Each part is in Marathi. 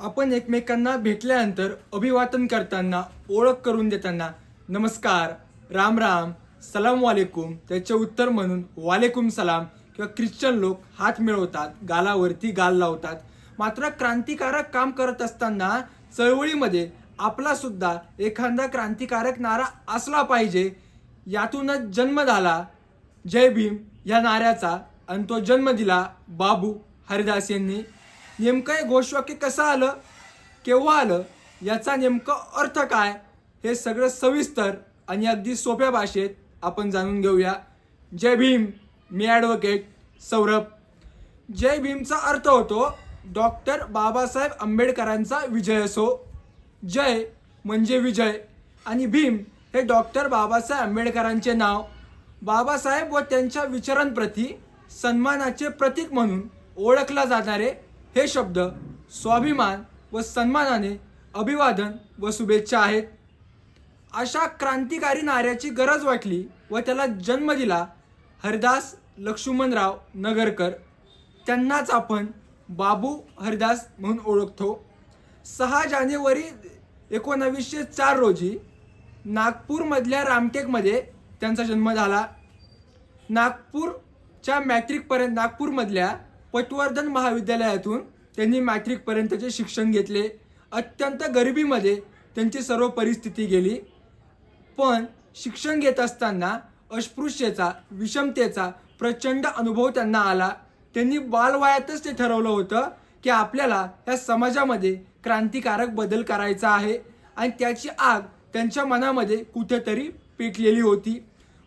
आपण एकमेकांना भेटल्यानंतर अभिवादन करताना ओळख करून देताना नमस्कार राम राम सलाम वालेकुम त्याचे उत्तर म्हणून वालेकुम सलाम किंवा ख्रिश्चन लोक हात मिळवतात गालावरती गाल लावतात. मात्र क्रांतिकारक काम करत असताना चळवळीमध्ये आपला सुद्धा एखादा क्रांतिकारक नारा असला पाहिजे यातूनच जन्म झाला. जय भीम या नाऱ्याचा आणि तो जन्म दिला बाबू हरिदास यांनी. नेमकं हे घोषवाक्य कसं आलं केव्हा आलं याचा नेमकं अर्थ काय हे सगळं सविस्तर आणि अगदी सोप्या भाषेत आपण जाणून घेऊया. जय भीम मी ॲडव्होकेट सौरभ. जय भीमचा अर्थ होतो डॉक्टर बाबासाहेब आंबेडकरांचा विजय असो. जय म्हणजे विजय आणि भीम हे डॉक्टर बाबासाहेब आंबेडकरांचे नाव. बाबासाहेब व त्यांच्या विचारांप्रती सन्मानाचे प्रतीक म्हणून ओळखला जाणारे हे शब्द स्वाभिमान व सन्मानाने अभिवादन व शुभेच्छा आहेत. अशा क्रांतिकारी नाऱ्याची गरज वाटली व त्याला जन्म दिला हरिदास लक्ष्मणराव नगरकर. त्यांनाच आपण बाबू हरिदास म्हणून ओळखतो. सहा जानेवारी एकोणावीसशे चार रोजी नागपूरमधल्या रामटेकमध्ये त्यांचा जन्म झाला. नागपूरच्या मॅट्रिकपर्यंत नागपूरमधल्या पटवर्धन महाविद्यालयातून त्यांनी मॅट्रिकपर्यंतचे शिक्षण घेतले. अत्यंत गरिबीमध्ये त्यांची सर्व परिस्थिती गेली. पण शिक्षण घेत असताना अस्पृश्यतेचा विषमतेचा प्रचंड अनुभव त्यांना आला. त्यांनी बालवयातच ते ठरवलं होतं की आपल्याला या समाजामध्ये क्रांतिकारक बदल करायचा आहे आणि त्याची आग त्यांच्या मनामध्ये कुठेतरी पेटलेली होती.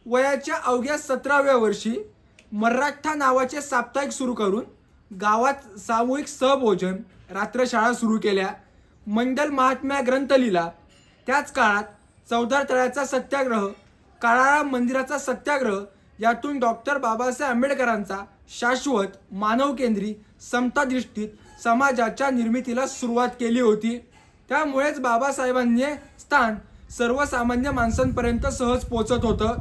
वयाच्या अवघ्या सतराव्या वर्षी मराठा नावाचे साप्ताहिक सुरू करून गावात सामूहिक सहभोजन रात्रशाळा सुरू केल्या. मंडल महात्म्या ग्रंथ लिहिला. त्याच काळात चौदार तळ्याचा सत्याग्रह काळाराम मंदिराचा सत्याग्रह यातून डॉक्टर बाबासाहेब आंबेडकरांचा शाश्वत मानवकेंद्री समतादृष्टीत समाजाच्या निर्मितीला सुरुवात केली होती. त्यामुळेच बाबासाहेबांचे स्थान सर्वसामान्य माणसांपर्यंत सहज पोचत होतं.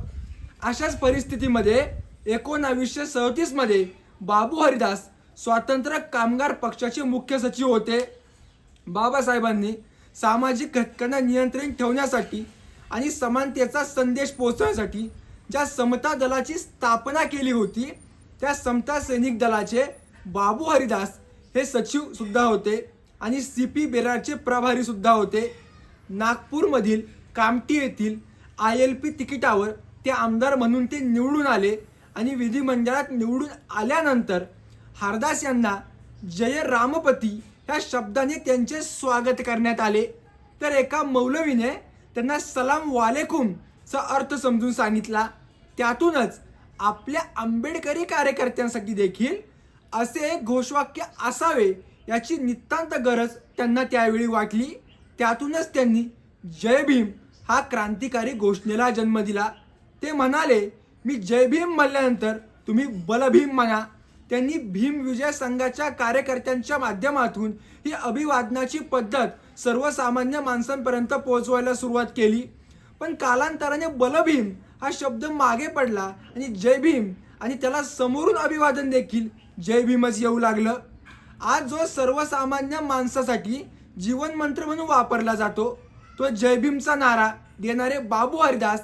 अशाच परिस्थितीमध्ये एकोणावीसशे सदतीसमध्ये बाबू हरिदास स्वातंत्र्य कामगार पक्षाचे मुख्य सचिव होते. बाबासाहेबांनी सामाजिक घटकांना नियंत्रण ठेवण्यासाठी आणि समानतेचा संदेश पोहोचवण्यासाठी ज्या समता दलाची स्थापना केली होती त्या समता सैनिक दलाचे बाबू हरिदास हे सचिव सुद्धा होते आणि सी पी बेरारचे प्रभारी सुद्धा होते. नागपूरमधील कामटी येथील आय एल पी तिकिटावर ते आमदार म्हणून ते निवडून आले. आणि विधिमंडळात निवडून आल्यानंतर हरदास यांना जय रामपती ह्या शब्दाने त्यांचे स्वागत करण्यात आले. तर एका मौलवीने त्यांना सलाम वालेकुमचा अर्थ समजून सांगितला. त्यातूनच आपल्या आंबेडकरी कार्यकर्त्यांसाठी देखील असे एक घोषवाक्य असावे याची नितांत गरज त्यांना त्यावेळी वाटली. त्यातूनच त्यांनी जय भीम हा क्रांतिकारी घोषणेला जन्म दिला. ते म्हणाले मी जय भीम म्हणल्यानंतर तुम्ही बलभीम म्हणा. त्यांनी भीम विजय संघाच्या कार्यकर्त्यांच्या माध्यमातून ही अभिवादनाची पद्धत सर्वसामान्य माणसांपर्यंत पोहोचवायला सुरुवात केली. पण कालांतराने बलभीम हा शब्द मागे पडला आणि जय भीम आणि त्याला समोरून अभिवादन देखील जय भीमच येऊ लागलं. आज जो सर्वसामान्य माणसासाठी जीवन मंत्र म्हणून वापरला जातो तो जय भीमचा नारा देणारे बाबू हरिदास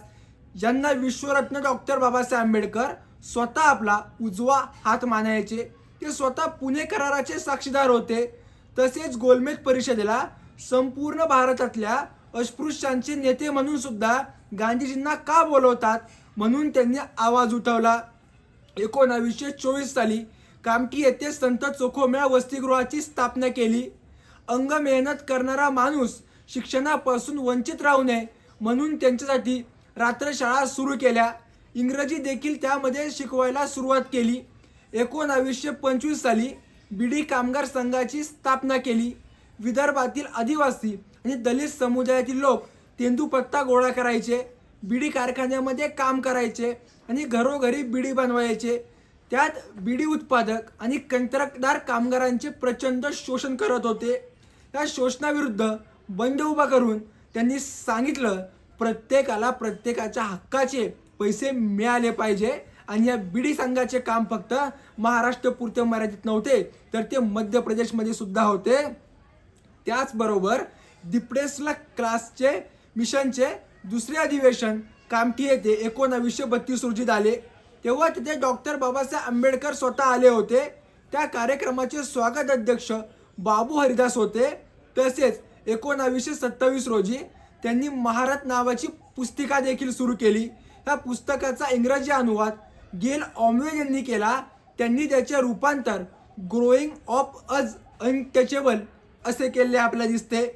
ज्यांना विश्वरत्न डॉक्टर बाबासाहेब आंबेडकर स्वतः आपला उजवा हात मानायचे ते स्वतः पुणे कराराचे साक्षीदार होते. तसेच गोलमेज परिषदेला संपूर्ण भारतातल्या अस्पृश्यांचे नेते म्हणून सुद्धा गांधीजींना का बोलवतात म्हणून त्यांनी आवाज उठवला. एकोणावीसशे चोवीस साली कामठी येथे संत चोखोम्या वसतिगृहाची स्थापना केली. अंग मेहनत करणारा माणूस शिक्षणापासून वंचित राहू नये म्हणून त्यांच्यासाठी रात्रशाळा सुरू केल्या. इंग्रजी देखील त्यामध्ये शिकवायला सुरुवात केली. एकोणावीसशे पंचवीस साली बीडी कामगार संघाची स्थापना केली. विदर्भातील आदिवासी आणि दलित समुदायातील लोक तेंदूपत्ता गोळा करायचे बीडी कारखान्यामध्ये काम करायचे आणि घरोघरी बीडी बनवायचे. त्यात बीडी उत्पादक आणि कंत्राटदार कामगारांचे प्रचंड शोषण करत होते. त्या शोषणाविरुद्ध बंड उभा करून त्यांनी सांगितलं प्रत्येकाला प्रत्येकाच्या हक्काचे पैसे मिळाले पाहिजे. आणि या बीडी संघाचे काम फक्त महाराष्ट्र पुरते मर्यादित नव्हते तर ते मध्य प्रदेशमध्ये सुद्धा होते. त्याचबरोबर दिपडेसला क्लासचे मिशनचे दुसरे अधिवेशन कामठी येथे एकोणावीसशे बत्तीस रोजी झाले. तेव्हा तिथे डॉक्टर बाबासाहेब आंबेडकर स्वतः आले होते. त्या कार्यक्रमाचे स्वागत अध्यक्ष बाबू हरिदास होते. तसेच एकोणावीसशे सत्तावीस रोजी त्यांनी महारथ नावाची पुस्तिका देखील सुरू केली. ह्या पुस्तकाचा इंग्रजी अनुवाद गेल ऑमवे यांनी केला. त्यांनी त्याचे रूपांतर ग्रोईंग ऑफ अज अनटचेबल असे केले आपल्याला दिसते.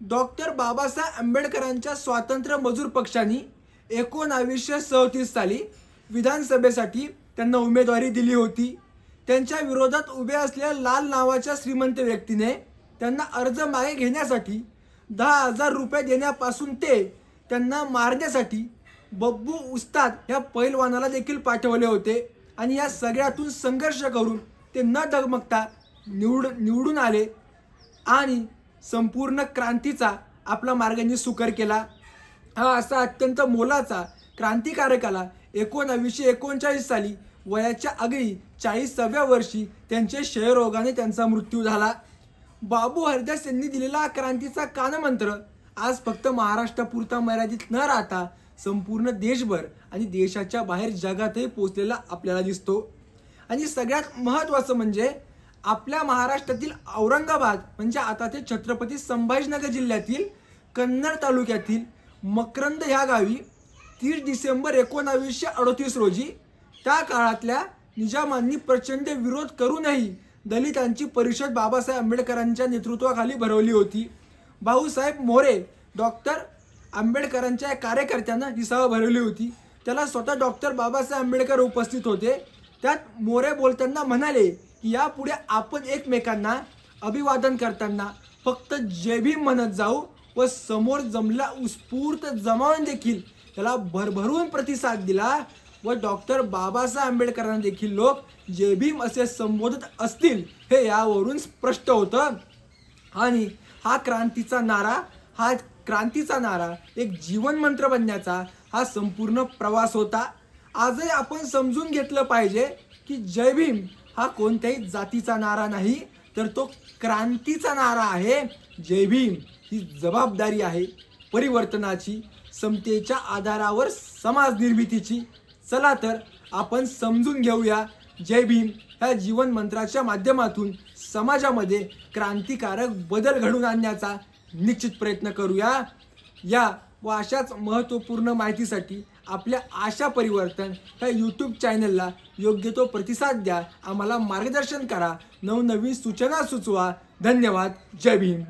डॉक्टर बाबासाहेब आंबेडकरांच्या स्वातंत्र्य मजूर पक्षाने एकोणावीसशे सदतीस साली विधानसभेसाठी त्यांना उमेदवारी दिली होती. त्यांच्या विरोधात उभे असलेल्या लाल नावाच्या श्रीमंत व्यक्तीने त्यांना अर्ज मागे घेण्यासाठी दहा हजार रुपये देण्यापासून ते त्यांना मारण्यासाठी बब्बू उस्ताद ह्या पैलवानाला देखील पाठवले होते. आणि या सगळ्यातून संघर्ष करून ते न डगमगता निवड निवडून आले आणि संपूर्ण क्रांतीचा आपला मार्गांनी सुकर केला. हा असा अत्यंत मोलाचा क्रांतिकारकाला एकोणावीसशे एकोणचाळीस साली वयाच्या अगदी चाळीसाव्या वर्षी त्यांचे क्षयरोगाने त्यांचा मृत्यू झाला. बाबू हरदास यांनी दिलेला क्रांतीचा कानमंत्र आज फक्त महाराष्ट्रापुरता मर्यादित न राहता संपूर्ण देशभर आणि देशाच्या बाहेर जगातही पोचलेला आपल्याला दिसतो. आणि सगळ्यात महत्त्वाचं म्हणजे आपल्या महाराष्ट्रातील औरंगाबाद म्हणजे आता ते छत्रपती संभाजीनगर जिल्ह्यातील कन्नड तालुक्यातील मकरंद ह्या गावी तीस डिसेंबर एकोणावीसशे अडतीस रोजी त्या काळातल्या निजामांनी प्रचंड विरोध करूनही दलितांची परिषद बाबासाहेब आंबेडकरांच्या नेतृत्वाखाली भरवली होती. भाऊसाहेब मोरे डॉक्टर आंबेडकरांच्या या कार्यकर्त्यांना ही सभा भरवली होती. त्याला स्वतः डॉक्टर बाबासाहेब आंबेडकर उपस्थित होते. त्यात मोरे बोलताना म्हणाले की यापुढे आपण एकमेकांना अभिवादन करताना फक्त जय भीम म्हणत जाऊ व समोर जमला उत्स्फूर्त जमावून देखील त्याला भरभरून प्रतिसाद दिला व डॉक्टर बाबासाहेब आंबेडकरांना देखील लोक जय भीम असे संबोधत असतील हे यावरून स्पष्ट होतं. आणि हा क्रांतीचा नारा हा क्रांतीचा नारा एक जीवन मंत्र बनण्याचा हा संपूर्ण प्रवास होता. आजही आपण समजून घेतलं पाहिजे की जय भीम हा कोणत्याही जातीचा नारा नाही तर तो क्रांतीचा नारा आहे. जय भीम ही जबाबदारी आहे परिवर्तनाची समतेच्या आधारावर समाज निर्मितीची चला तर आपण समजून घेऊया जय भीम ह्या जीवन मंत्राच्या माध्यमातून समाजामध्ये क्रांतिकारक बदल घडवून आणण्याचा निश्चित प्रयत्न करूया. या व अशाच महत्त्वपूर्ण माहितीसाठी आपल्या आशा परिवर्तन ह्या यूट्यूब चॅनलला योग्य तो प्रतिसाद द्या. आम्हाला मार्गदर्शन करा. नवनवीन सूचना सुचवा. धन्यवाद. जय भीम.